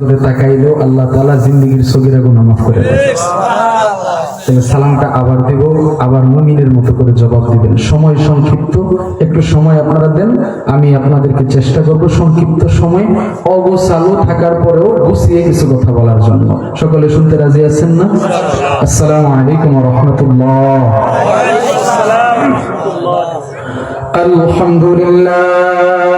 করে তাকাইলেও আল্লাহ তাআলা জিন্দেগীর সগিরা গুনাহ মাফ করে সালামটা আবার দেব আবার মুমিনের মতো করে জবাব দিবেন। সময় সংক্ষিপ্ত একটু সময় আপনারা দেন আমি আপনাদেরকে চেষ্টা করব সংক্ষিপ্ত সময় অগোছালো থাকার পরেও গুছিয়ে কিছু কথা বলার জন্য। সকলে শুনতে রাজি আছেন না? আসসালামু আলাইকুম রাহমাতুল্লাহ। আলহামদুলিল্লাহ।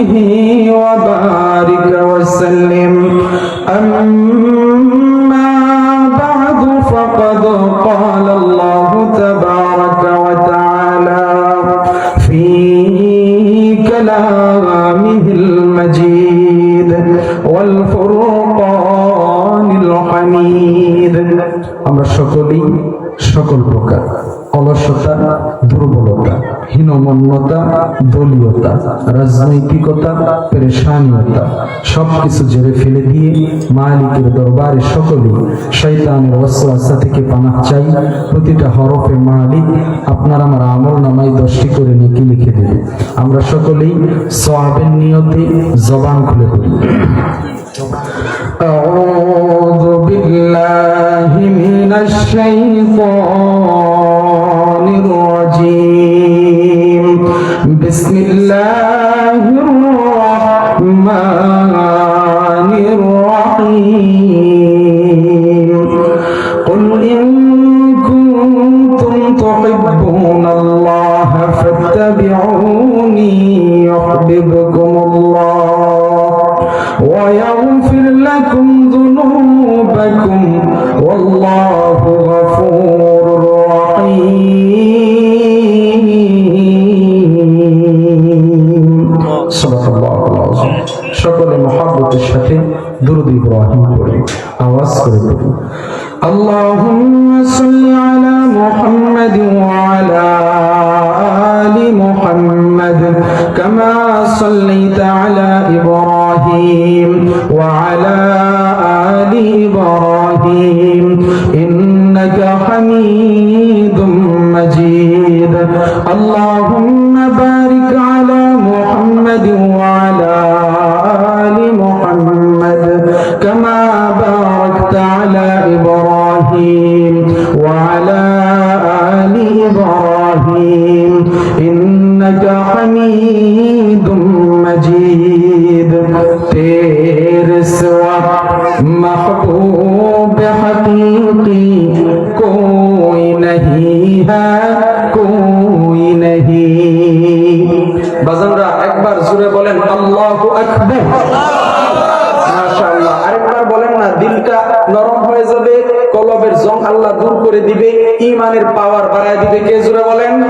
وأصحابه وبارك وسلم. أما দলীয়তা রাজনৈতিকতা পেরেশানিয়তা সবকিছু জেরে ফেলে দিয়ে মালিকের দরবারে সকলেই শৈতানের ওয়াসওয়াসা থেকে পানাহ চাই প্রতিটা হরফে মালিক আপনার আমার আমল নামাই দশটি করে নেকি লিখে দেবে আমরা সকলেই সোয়াবের নিয়তে জবান খুলে পড়ি أعوذ بالله من الشيطان إبراهيم وعلى দিবে বলেন।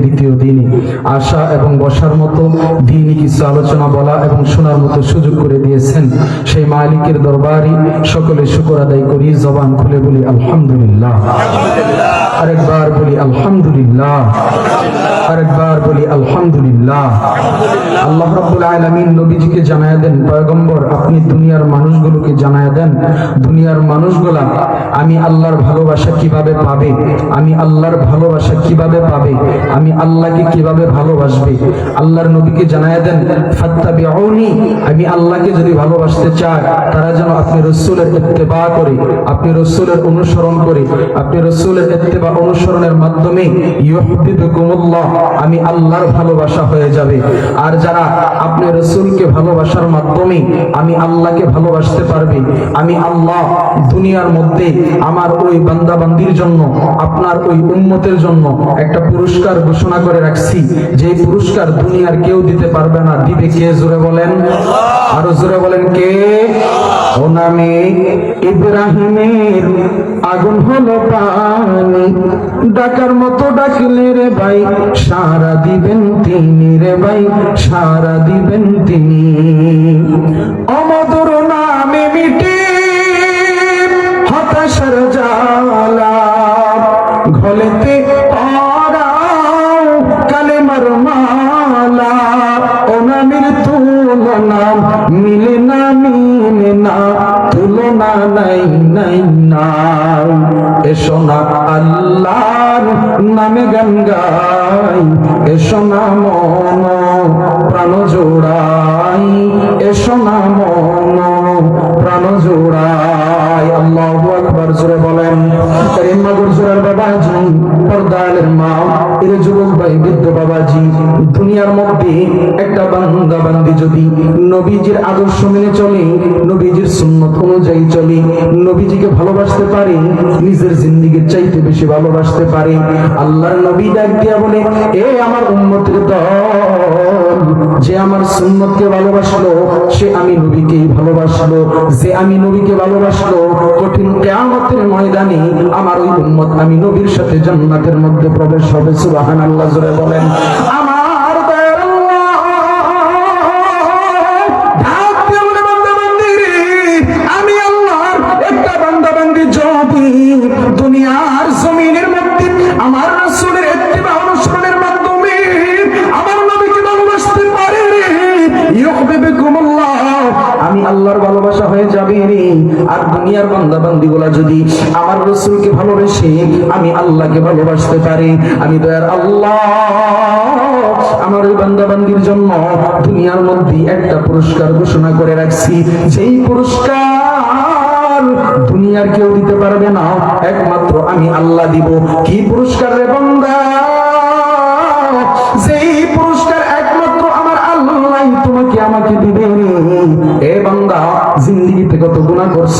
দ্বিতীয় দিনে আসা এবং বসার মতো দিনই কিছু আলোচনা বলা এবং শোনার মতো সুযোগ করে দিয়েছেন সেই মালিকের দরবারে সকলে শুকর আদায় করি, জবান খুলে বলি আলহামদুলিল্লাহ। আরেকবার বলি আলহামদুলিল্লাহ। আরেকবার বলি, আলহামদুলিল্লাহ। আল্লাহ রাব্বুল আলামিন নবীজিকে জানায়া দেন, পয়গম্বর, আপনি দুনিয়ার মানুষগুলোকে জানায়া দেন, দুনিয়ার মানুষগুলা আমি আল্লাহর ভালোবাসা কীভাবে পাবে? আমি আল্লাহর ভালোবাসা কীভাবে পাবে? আমি আল্লাহকে কীভাবে ভালোবাসবে? আল্লাহর নবীকে জানায়া দেন, ফাত্তাবিউনি, আমি আল্লাহকে যদি ভালোবাসতে চায় তারা যেন আপনি রসুলের ইত্তেবা করে, আপনি রসুলের অনুসরণ করে, আপনি রসুলের ইত্তেবা অনুসরণের মাধ্যমে ইউহিব্বুকুমুল্লাহ আমি আল্লাহর ভালোবাসা হয়ে যাবে। আর যারা আপনি রসুলকে ভালোবাসার মাধ্যমে আমি আল্লাহকে ভালোবাসতে পারবে, আমি আল্লাহ দুনিয়ার মধ্যে আমার ওই বান্দাবান্দির জন্য, আপনার ওই উম্মতের জন্য একটা পুরস্কার ঘোষণা করে রাখছি। যে পুরস্কার দুনিয়ার কেউ দিতে পারবে না। দিবে কে? জোরে বলেন। আরও জোরে বলেন কে? ও নামে ইব্রাহিমের আগুন হলো পানি। ডাকার মতো ডাকলে রে ভাই, সারা দিবেন তিনি রে ভাই, সারা দিবেন তিনি। অমদর নামে গাই বৃদ্ধ আদর্শ মেনে চলে, নবীজির সুন্নত অনুযায়ী চলে, নবীজিকে ভালোবাসতে পারে, নিজের জিন্দিগির চাইতে বেশি ভালোবাসতে পারে, আল্লাহর নবী ডাক দিয়া বলে, এ আমার সুন্নতকে ভালোবাসলো, সে আমি নবীকেই ভালোবাসলো। যে আমি নবীকে ভালোবাসলো, কঠিন কেয়ামতের ময়দানে আমার ওই উম্মত আমি নবীর সাথে জান্নাতের মধ্যে প্রবেশ হবে সুবাহান আল্লাহ জোরে বলেন। আমার দুনিয়ার বান্দা বান্দিগুলা যদি আমার রসুলকে ভালোবেসে আমি আল্লাহকে ভালোবাসতে পারি, আমি দয়ার আল্লাহ, আমার ওই বান্দা বান্দির জন্য দুনিয়ার মধ্যে একটা পুরস্কার ঘোষণা করে রাখছি। যেই পুরস্কার দুনিয়ার কেউ দিতে পারবে না, একমাত্র আমি আল্লাহ দিব। কি পুরস্কার রে বান্দা? যেই পুরস্কার একমাত্র আমার আল্লাহ তোমাকে আমাকে দিবে এ বান্দা জিন্দিগি এমনিতে কত গুণা করছ?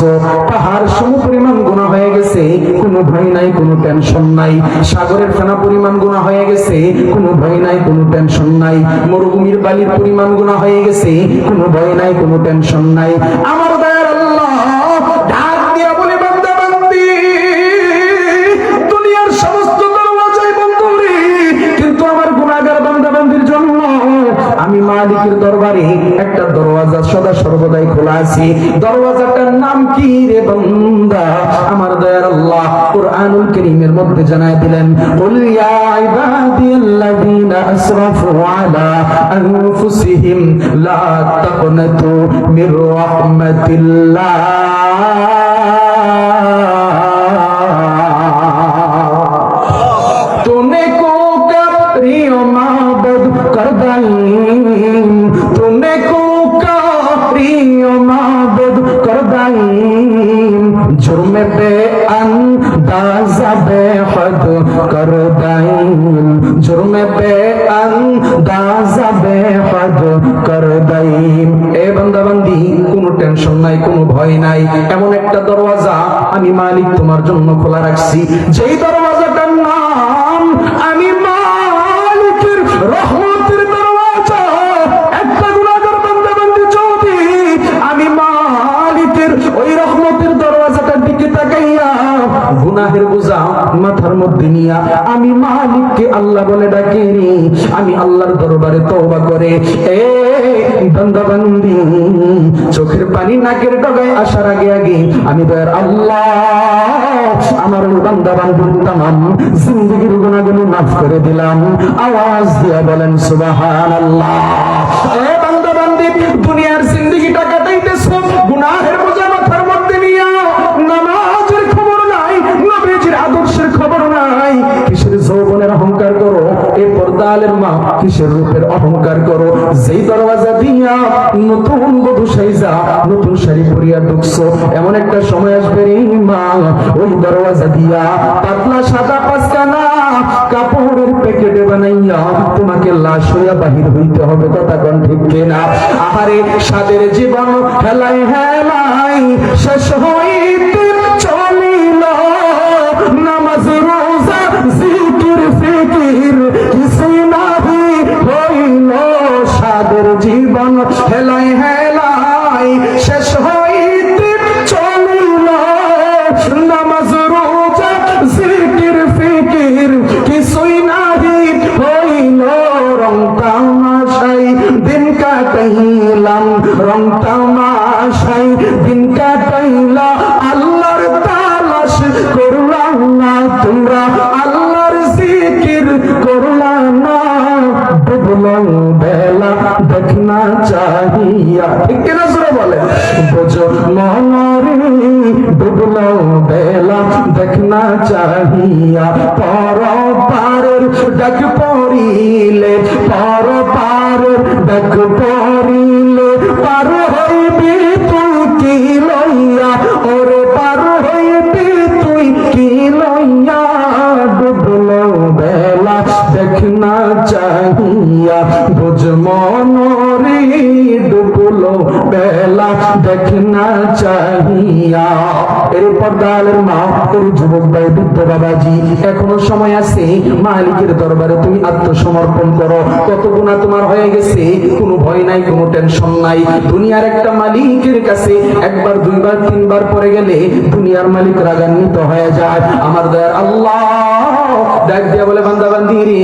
পাহাড় সম পরিমাণ গুণা হয়ে গেছে, কোনো ভয় নাই, কোনো টেনশন নাই। সাগরের ফেনা পরিমাণ গুণা হয়ে গেছে, কোনো ভয় নাই, কোনো টেনশন নাই। মরুভূমির বালির পরিমাণ গুণা হয়ে গেছে, কোনো ভয় নাই, কোনো টেনশন নাই। আমার মালিকের দরবারে একটা দরওয়াজা সদা সর্বদাই খোলা আছে। দরওয়াজাটার নাম কি রে বান্দা? আমার দয়ার আল্লাহ কুরআনুল কারীমের মধ্যে জানায় দিলেন, কুল ইয়া ইবাদিয়াল্লাযীনা আসরাফু আলা আনফুসিহিম লা তাকনাতু মির রাহমাতিল্লাহ। রাখছি যেই দরওয়াজাটার নাম আমি মালিকের রহমতের দরওয়াজা। একটা গুনাহগার বান্দা বান্দি যদি আমি মালিকের ওই রহমতের দরওয়াজাটার দিকে তাকাইয়া গুনাহের বোঝা মাথার মধ্যে নিয়া আমি মালিককে আল্লাহ বলে ডাকে রে আমি আল্লাহর দরবারে তওবা করে, এ বান্দি চোখের পানি নাকের ডগায় আসার আগে আগে আমি দয়ার আল্লাহ, আমার বান্দা বান্ধব তাম জিন্দগির গুণাগুলো মাফ করে দিলাম। আওয়াজ দিয়া বলেন সুবাহ আল্লাহ বান্দি দুনিয়ার এ মা, কিসের রূপের অহংকার করো? যেই দরওয়াজা দিয়া নতুন বধূ সাইজা, নতুন শাড়ি পরিয়া ঢুকছো, এমন একটা সময় আসবে রে মা, ওই দরওয়াজা দিয়া পাতলা সাদা পাঁচখানা কাপড়ের প্যাকেটে বানাইয়া তোমাকে লাশ হইয়া বাহির হইতে হবে, কথা কোন ঠিক কিনা? আহারে, সাদের জীবন হেলাই হেলাই শেষ হইতে পর পারের ডাক পড়িলে পর পারের ডাক পড়িলে, পার হইবি তুই কি লইয়া? ওরে পার হইবি তুই কি লইয়া? ডুবলো বেলা দেখনা চাহিয়া, বুঝ মনরে ডুবলো বেলা দেখনা চাহিয়া। এর পর্দালের মা এই যুবক ভাই, বৃদ্ধ বাবাজি, এখনও সময় আছে, মালিকের দরবারে তুমি আত্মসমর্পণ করো। কত গুণা তোমার হয়ে গেছে, কোনো ভয় নাই, কোনো টেনশন নাই। দুনিয়ার একটা মালিকের কাছে একবার, দুইবার, তিনবার পরে গেলে দুনিয়ার মালিক রাগান্বিত হয়ে যায়। আমার দয়ার আল্লাহ। ডাক দিয়া বলে বান্দা বান্দি রে,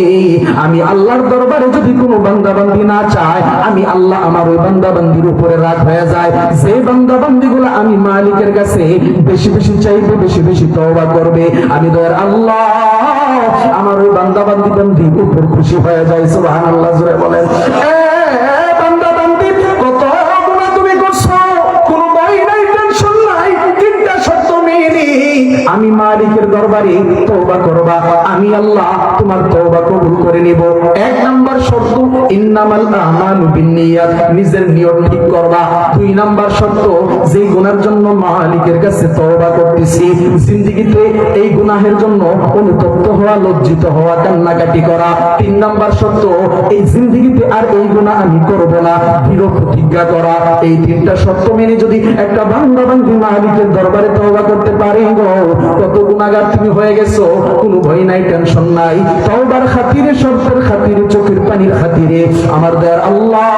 আমি আল্লাহর দরবারে যদি কোনো বান্দা বান্দি না চায়, আমি আল্লাহ আমার ওই বান্দা বান্দির উপরে রাগ হয়ে যায়। যে বান্দা বান্দি গুলো আমি মালিকের কাছে বেশি বেশি চাইবে, বেশি বেশি তওবা করবে, আমি দয়ার আল্লাহ আমার ওই বান্দা বান্দি উপর খুশি হয়ে যায়। সুবহানাল্লাহ, জোরে বলেন। আমি মালিকের দরবারে তওবা করবা, আমি আল্লাহ তোমার তওবা কবুল করে নিব। এক নাম্বার শর্ত, ইন্নামাল আমালু বিন্নিয়াত, নিজের নিয়ত ঠিক করবা। দুই নাম্বার শর্ত যে গুনার জন্য মালিকের কাছে তওবা করতেছি, জিন্দেগিতে এই গুনাহের জন্য অনুতপ্ত হওয়া, লজ্জিত হওয়া, কান্নাকাটি করা। তিন নাম্বার শর্ত, এই জিন্দেগিতে আর এই গুনাহ আমি করব না দৃঢ় প্রতিজ্ঞা করা। এই তিনটা শর্ত মেনে যদি একটা বান্দা বান্দি মালিকের দরবারে তওবা করতে পারে গো কত গুনাহগার তুমি হয়ে গেছো? কোনো ভয় নাই টেনশন নাই। তওবার খাতিরে শর্তের খাতিরে চোখের পানির খাতিরে আমার দয়ার আল্লাহ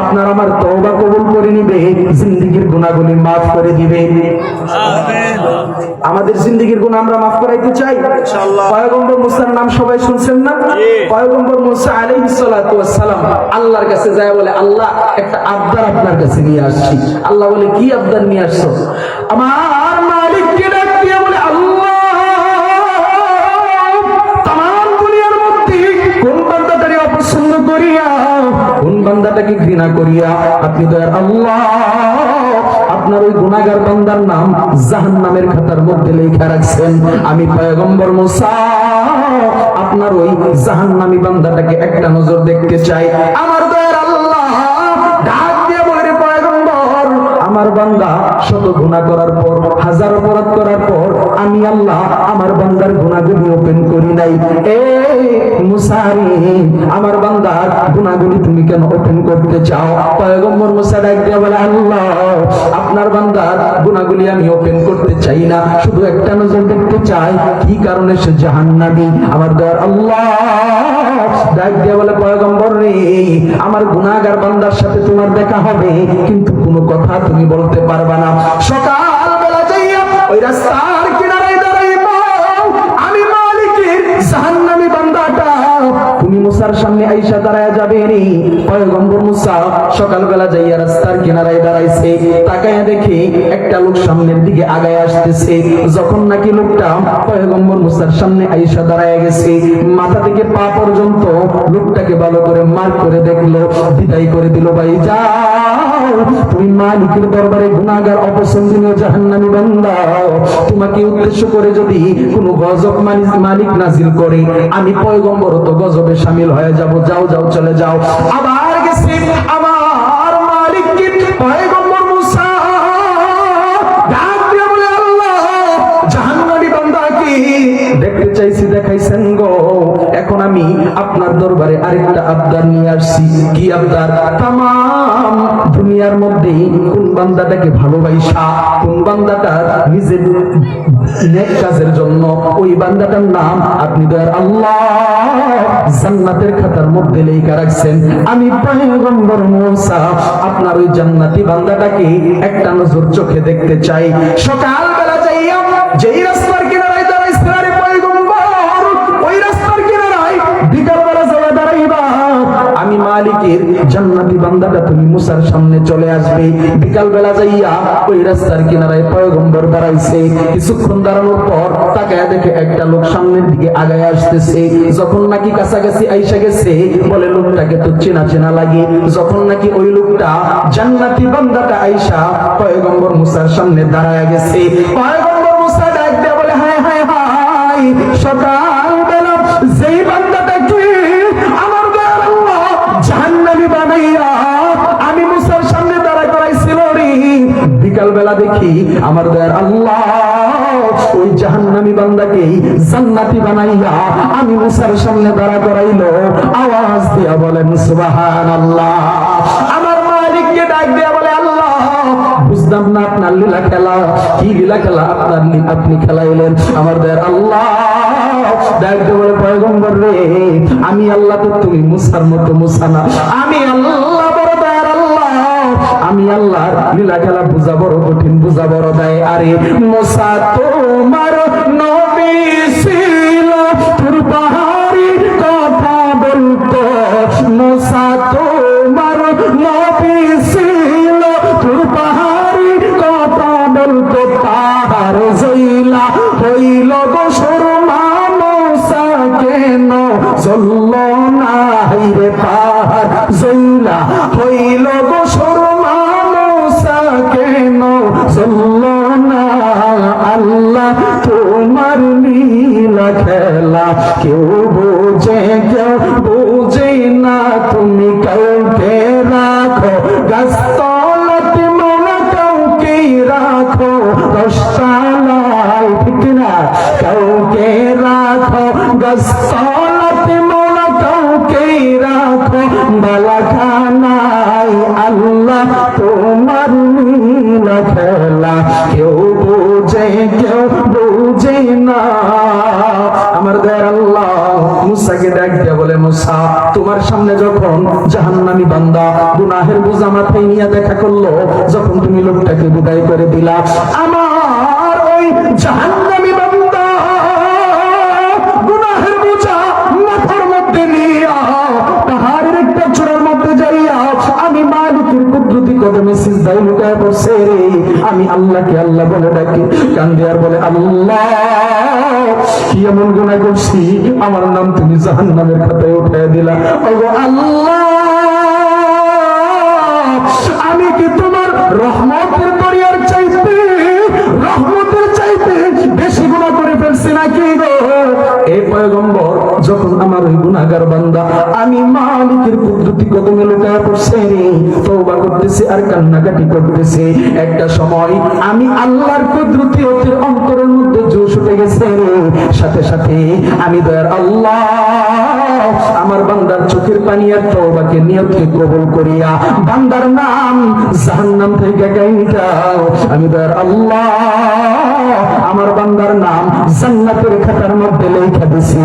আপনার আমার তওবা কবুল করে নিবে জিন্দেগির maaf করে দিবে। আমাদের জিন্দেগির আমরা করাইতে চাই। পয়গম্বর মুসার নাম সবাই শুনছেন না? পয়গম্বর মুসা আলাইহিস সালাতু ওয়াস সালাম আল্লাহর কাছে যায় বলে আল্লাহ একটা আবদার আপনার কাছে নিয়ে আসছি। আল্লাহ বলে কি আবদার নিয়ে আসছো? আমার কোন বান্দাটাকে ঘৃণা করিয়া? আপনি আপনার ওই গুনাগার বান্দার নাম জাহান নামের খাতার মধ্যে লেখা রাখছেন। আমি পয়গম্বর মোসা। আপনার ওই জাহান নামী বান্দাটাকে একটা নজর দেখতে চাই। আমার আমার বান্দা শত গুনাহ করার পর, হাজার অপরাধ করার পর, আমি আল্লাহ আমার বান্দার গুনাহগুলি ওপেন করি নাই। এ মুসারি আমার বান্দার গুনাহগুলি তুমি কেন ওপেন করতে চাও? পয়গম্বর মুসা ডাক দিয়ে বলে, আল্লাহ, আপনার বান্দার গুনাহগুলি আমি ওপেন করতে চাই না। শুধু একটা নজর দেখতে চাই, কি কারণে সে জাহান্নামী? আমার দয়ার আল্লাহ, ডাক দিয়ে বলে, পয়গম্বর রে, আমার গুনাহগার বান্দার সাথে তোমার দেখা হবে, কিন্তু কোনো কথা তুমি বলতে পারবা না। সকাল বেলা যাইয়া ওই রাস্তার দাঁড়াইবা আমি মালিকের জাহান্নামী বান্দাটা। তুমি মুসার সামনে আইসা দাঁড়ায় যাবে রে পয়গম্বর মুসা সকালবেলা যাইয়া রাস্তার কিনারায় দাঁড়াইছে। তাকায়া দেখে একটা লোক সামনের দিকে আগায় আসতেছে। যখন নাকি লোকটা পয়গম্বর মুসার সামনে আইসা দাঁড়ায় গেছে, মাথা থেকে পা পর্যন্ত লোকটাকে ভালো করে মার করে দেখল, বিদায় করে দিল, ভাই যাও। তুমি মালিকের দরবারে গুণাগার অপছন্দনীয় জাহান্নামি বান্দা। তোমাকে উদ্দেশ্য করে যদি কোনো গজব মালিক মালিক নাজিল করে, আমি পয়গম্বর তো গজবে সামিল হয়ে যাব। যাও যাও, চলে যাও। আবার গেছি চাইছি দেখাইছেন গো। এখন আমি আপনার দরবারে আরেকটা আবদার নিয়ে আসছি। কি আবদার? তামাম দুনিয়ার মধ্যে কোন বান্দাটাকে ভালোবাসা, কোন বান্দাটার নিজের নেক কাজের জন্য, ওই বান্দাটার নাম আপনি দয়ার আল্লাহ জান্নাতের খাতার মধ্যে লেখা রাখছেন। আমি পয়গম্বর মুসা, আপনার ওই জান্নাতি বান্দাটাকে একটা নজর চোখে দেখতে চাই। সকাল বেলা যাইয়া যেই রাস্তার মালিকের জান্নাতি বান্দাটা তুমি মুসার সামনে চলে আসবে। বিকাল বেলা যাইয়া ওই রাস্তার কিনারায় পয়গম্বর দাঁড়াইছে। কিছুক্ষণ দাঁড়ানোর পর তাকায় দেখে একটা লোক সামনের দিকে আগায় আসতেছে। যখন নাকি কাছাকাছি আইসা গেছে, বলে, লোকটাকে তো চেনা চেনা লাগে। যখন নাকি ওই লোকটা জান্নাতি বান্দাটা আইসা পয়গম্বর মুসার সামনে দাঁড়ায় গেছে। দেখি আমার দয়ার আল্লাহ। ওই জাহান্নামী বান্দাকে জান্নাতি বানাইয়া আমি মুসার সামনে দাঁড়া আওয়াজ দিয়া বলেন আমার মালিককে ডাক দিয়া বলে, আল্লাহ না আপনার লীলা খেলা। কি লীলা খেলা আপনার আপনি খেলাইলেন? আমার দয়ার আল্লাহ। দেখতে বলে, পয়গম্বর রে, আমি আল্লাহ তো তুমি মুসার মতো মুসা না। আমি আল্লাহ আমি আল্লাহর লীলা খেলা বুঝা বড় কঠিন বুঝা বড় দেয়। আরে মোসা তোমার নবী তোমার লীলা খেলা, কেউ বোঝে কেউ বোঝে না তুমি কাউকে রাখো। গাছতলাতে মনে কাউকে রাখো, দশতলায় ঠিক না? কাউকে রাখো, গাছতলাতে মনে কাউকে রাখো। বালাখানায় আল্লাহ তোমার লীলা খেলা, কেউ বোঝে কেউ সামনে যখন জাহান্নামী বান্দা গুনাহের বোঝা মাথায় নিয়ে দেখা করল, যখন তুমি লোকটাকে বিদায় করে দিলা, আমার ওই জাহান্নামী আমি মালিকের কুদরতি কদমে সিজদায় লুকায় বসে রে। আমি আল্লাহকে আল্লাহ বলে ডাকি, কান্দে আর বলে, আল্লাহ, কি এমন গুনাহ করছি? আমার নাম তুমি জাহান্নামের খাতায় উঠায় দিলা। আল্লাহ, আমি কি তোমার রহমতের দরিয়ার চাইতে, রহমতের চাইতে বেশি গুণা করে ফেলছি নাকি গো? এই পয়গম্বর যখন আমার ওই গুনাহগার বান্দা, আমি মালিকের কুদরতি কদমে লুকায় পড়ছে রে করতেছে আর কান্নাকাটি করতেছে। একটা সময় আমি আল্লাহর কুদরতি ওদের অন্তরের মধ্যে জোশ উঠে গেছে সাথে সাথে আমি দয়ার আল্লাহ, আমার বান্দার চোখের পানি আর তওবাকে নিয়তকে কবুল করিয়া বান্দার নাম জাহান্নাম থেকে গাইটাও আমি দয়ার আল্লাহ, আমার বান্দার নাম জান্নাতের খাতার মধ্যে লেখা দিছি।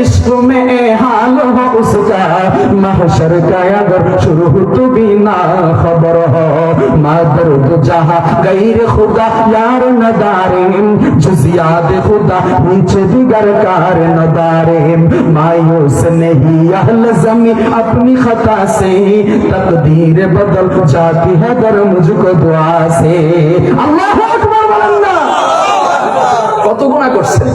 इश्क में हाल हो उसका महशर का अगर शुरू तो भी ना खबर हो मादर तो जहा गैर खुदा यार नदारिम जुजियाद खुदा नीचे दिगर कार नदारिम मायूस नहीं अहल जमी अपनी खता से तकदीर बदल जाती है दर मुझको दुआ से अल्लाह আকবার বলেন না কত গুনাহ করছেন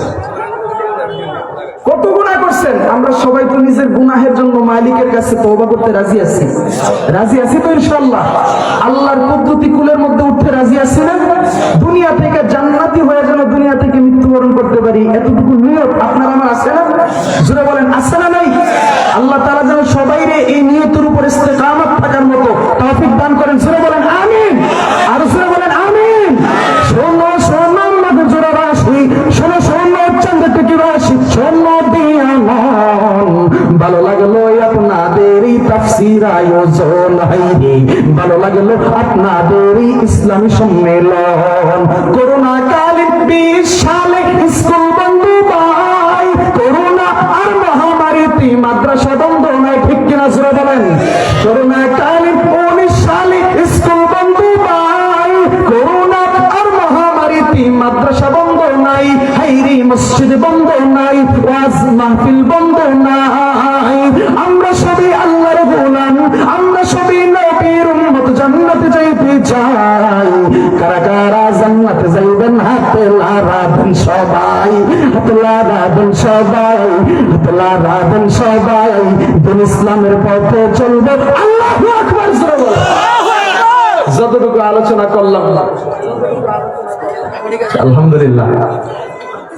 কত গুণা করছেন? আমরা সবাই তো নিজের গুনাহের জন্য মালিকের কাছে তওবা করতে রাজি আছি। রাজি আছি তো ইনশাআল্লাহ। আল্লাহর পদ্ধতি কুলের মধ্যে উঠতে রাজি আছি না? দুনিয়া থেকে জান্নাতি হয়ে যেন দুনিয়া থেকে মৃত্যুবরণ করতে পারি, এতটুকু আয়োজন ভালো লাগল আপনাদের ইসলামী সম্মেলন। চাই। কারা কারা জান্নাতে যাইবেন হাতে লাগাবেন সবাই হাতে লাগাবেন সবাই হাতে লাগাবেন সবাই। দিন ইসলামের পথে চলবে। আল্লাহু আকবার যতটুকু আলোচনা করলাম আলহামদুলিল্লাহ।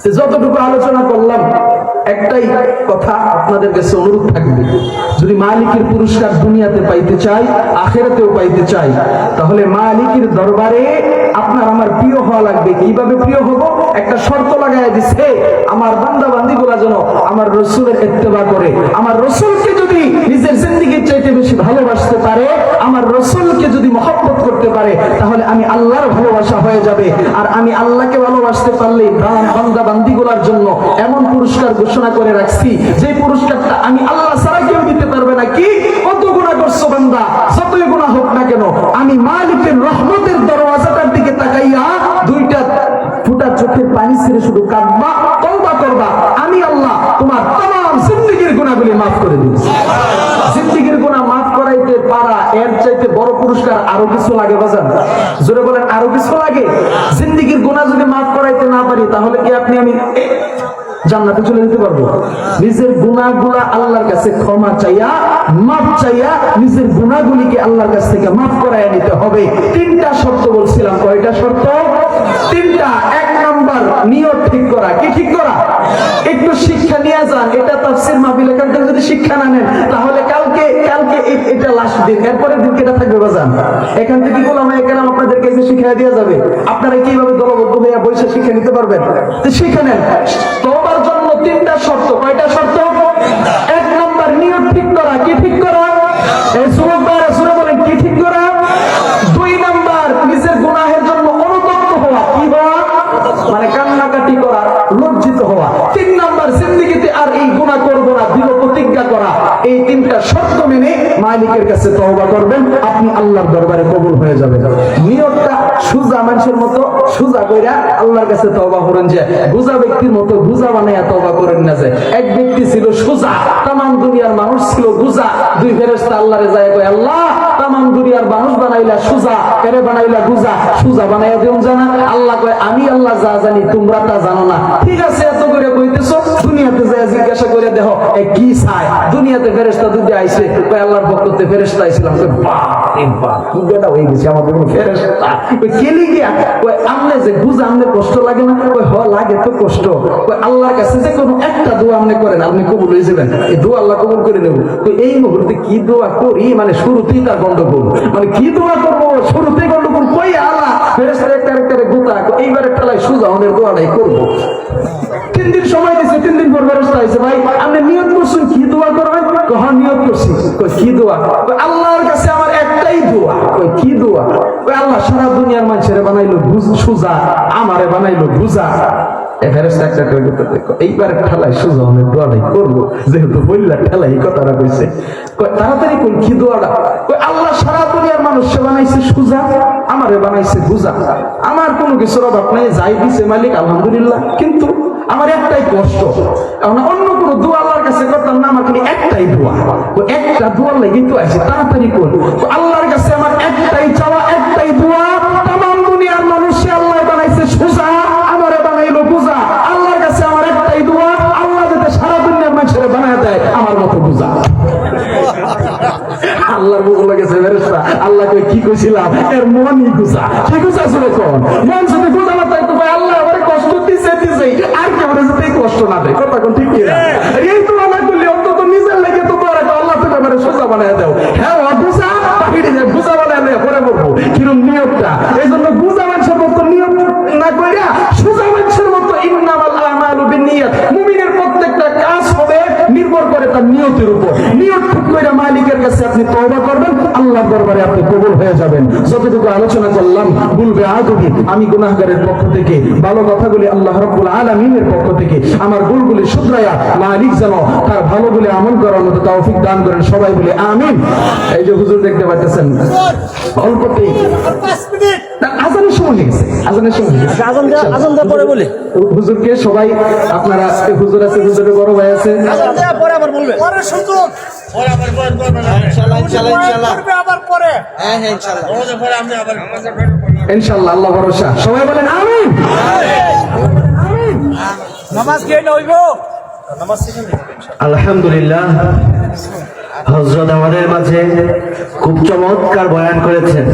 তো যতটুকু আলোচনা করলাম, একটাই কথা আপনাদের কাছে অনুরোধ থাকবে। যদি মালিকের পুরস্কার দুনিয়াতে পাইতে চাই, আখেরাতেও পাইতে চাই, তাহলে মালিকের দরবারে আপনার আমার প্রিয় হওয়া লাগবে। কীভাবে প্রিয় হব? একটা শর্ত লাগাই দিছে, আমার বান্দা বান্দি গুলা যেন আমার রসুলের ইত্তেবা করে, আমার রসুলকে যদি নিজের জিন্দিগির চাইতে বেশি ভালোবাসতে পারে, আমার রসুলকে যদি মহব্বত করতে পারে, তাহলে আমি আল্লাহর ভালোবাসা হয়ে যাবে। আর আমি আল্লাহকে ভালোবাসতে পারলে বান্দা বান্দিগুলার জন্য এমন পুরস্কার ঘোষণা করে রাখছি, যে পুরস্কারটা আমি আল্লাহ ছাড়া কেউ দিতে পারবে না। কি? কত গুণা করছ বান্দা? যতই গুণা হোক না কেন, আমি মালিকের রহমতের দরওয়াজাটার দিকে তাকাইয়া দুইটা ফুটা চোখের পানি ছেড়ে শুধু কাঁদবা, তওবা করবা। আমি আল্লাহ তোমার তমাম জিন্দিগির গুণাগুলি মাফ করে দিয়েছি জিন্দিগির গুণা মাফ করাইতে পারা এর চাইতে বড় পুরস্কার আরও কিছু লাগে বাজান। জোরে বলেন, আরও কিছু লাগে? জিন্দিগির গুণা যদি মাফ করাইতে না পারি, তাহলে কি আপনি আমি জান্নাতে চলে যেতে পারব? নিজের গুণাগুলা আল্লাহর কাছে ক্ষমা চাইয়া মাফ চাইয়া নিজের গুণাগুলিকে আল্লাহর কাছ থেকে মাফ করাইয়া নিতে হবে। তিনটা শর্ত বলছিলাম। কয়টা শর্ত? তিনটা, এক নাম্বার নিয়ত ঠিক করা। কি ঠিক করা? একটু শিক্ষা নিয়ে যান, এটা তাফসির মাহফিল এখান থেকে যদি শিক্ষা না নেন, তাহলে কালকে কালকে এটা লাস্ট দিন। এরপরের দিন কেটা থাকবে বাজান? এখান থেকে গোলাম এখানে আপনাদেরকে এসে শিক্ষা দেওয়া যাবে। আপনারা কীভাবে দলবদ্ধ হয়ে বসে শিক্ষা নিতে পারবেন? তো শিখে নেন। তোমার জন্য তিনটা শর্ত। কয়টা শর্ত? এক নম্বর নিয়ত ঠিক করা। কি ঠিক করা? এই যুবক তিনটা শর্ত মেনে মালিকের কাছে তওবা করবেন, আপনি আল্লাহর দরবারে কবুল হয়ে যাবে নিয়তটা সুজা মানুষের মতো, সুজা কইরা আল্লাহর কাছে তওবা করেন যে, বুঝা ব্যক্তির মতো বুঝা বানাইয়া তওবা করেন না যে, এক ব্যক্তি ছিল সুজা তাম দুনিয়ার মানুষ ছিল বুঝা, দুই ফেরেশতা আল্লাহরে যায় কয়, আল্লাহ তাম দুনিয়ার মানুষ বানাইলা সুজা, কেরে বানাইলা গুজা সুজা বানাইয়া দিও জানা? আল্লাহ কয়, আমি আল্লাহ যা জানি, তোমরা তা জানো না। ঠিক আছে, এত করে কইতেছো, দুনিয়াতে যায় জিজ্ঞাসা করে দেখো, এ কি চায়? দুনিয়াতে ফেরেশতা দুটি কয়, আল্লাহর পক্ষ রে বাপ কি একটা দোয়া দোয়া করে দোয়া মানে মানে কি দোয়া কই আল্লাহ? এইবারে ঠেলায় সুজা অনের দোয়াটাই করব। তিন দিন সময় তিন দিন পর ব্যবস্থা হয়েছে। ভাই, আপনি করছেন, কি দোয়া করবেন কহ নিয়ত করছি। কি দোয়া? আল্লাহর কাছে আমার একটাই দোয়া। কি দোয়া? আল্লাহ সারা দুনিয়ার মানুষের বানাইলো আমারে বানাইলো করব। যেহেতু কথাটা তাড়াতাড়ি কোন কি আল্লাহ সারা দুনিয়ার বানাইছে সুজা, আমারে বানাইছে বুঝা আমার কোনো কিছুর অভাব নাই, যাই দিছে মালিক, আলহামদুলিল্লাহ। কিন্তু আমার একটাই কষ্ট। এখন অন্য কোন দোয়া আল্লাহর কাছে করতাম না, আমার একটাই দোয়া। ও একটা দোয়া লেগে তো আছে তাড়াতাড়ি কর। তো আল্লাহর কাছে আমার একটাই চাওয়া, একটাই দোয়া তাম দুনিয়ার আল্লাহ বানাইছে সোজা আল্লাহ কি কইছিলাম? এর মনই গুজা কি গুজা কোন? মন যদি গুজা না তাই তো ভাই আল্লাহ আমারে কষ্ট দিছে দিছে আর কি আমারে যদি কষ্ট না দেয় কথা কোন ঠিক কি না এই না করলে অন্তত নিজের লাগে তো আল্লাহ আমারে সোজা বানায় দাও। হ্যাঁ গুজা বানায় পরে বলব। কিরম এই জন্য মানুষের মতো নিয়ত না সোজা মানুষের মতো বিনিয়াত। মুমিনের প্রত্যেকটা কাজ হবে নির্ভর করে তার নিয়তের উপর। নিয়ত ঠিক করে মালিকের কাছে আপনি তওবা করবেন আল্লাহর দরবারে আপনি কবুল হয়ে যাবেন। যতটুকু আলোচনা করলাম ভুলবে আগুনি আমি গুনাহগারের পক্ষ থেকে ভালো কথাগুলি আল্লাহ রাব্বুল আলামিনের পক্ষ থেকে আমার ভুলগুলি শুধরায়া মালিক যেন তার ভালোগুলি আমল করার মতো তৌফিক দান করেন সবাই বলে আমিন। এই যে হুজুর দেখতে পাচ্ছেন অল্পতেই আজানের সময় হয়ে গেছে আজানের সময় আজান আজান দেওয়া পরে বলি। হুজুরকে সবাই আপনারা হুজুর আছে হুজুরের বড় ভাই আছে। পরে আবার বলবে। পরে সুযোগ পরে আবার করবে পরে হ্যাঁ হ্যাঁ ইনশাল্লাহ বড়দের পরে আপনি আবার ইনশাল্লাহ আল্লাহ ভরসা। সবাই বলেন আমিন। নামাজ কে নইব আলহামদুলিল্লাহ হজরত আমাদের মাঝে খুব চমৎকার বয়ান করেছেন।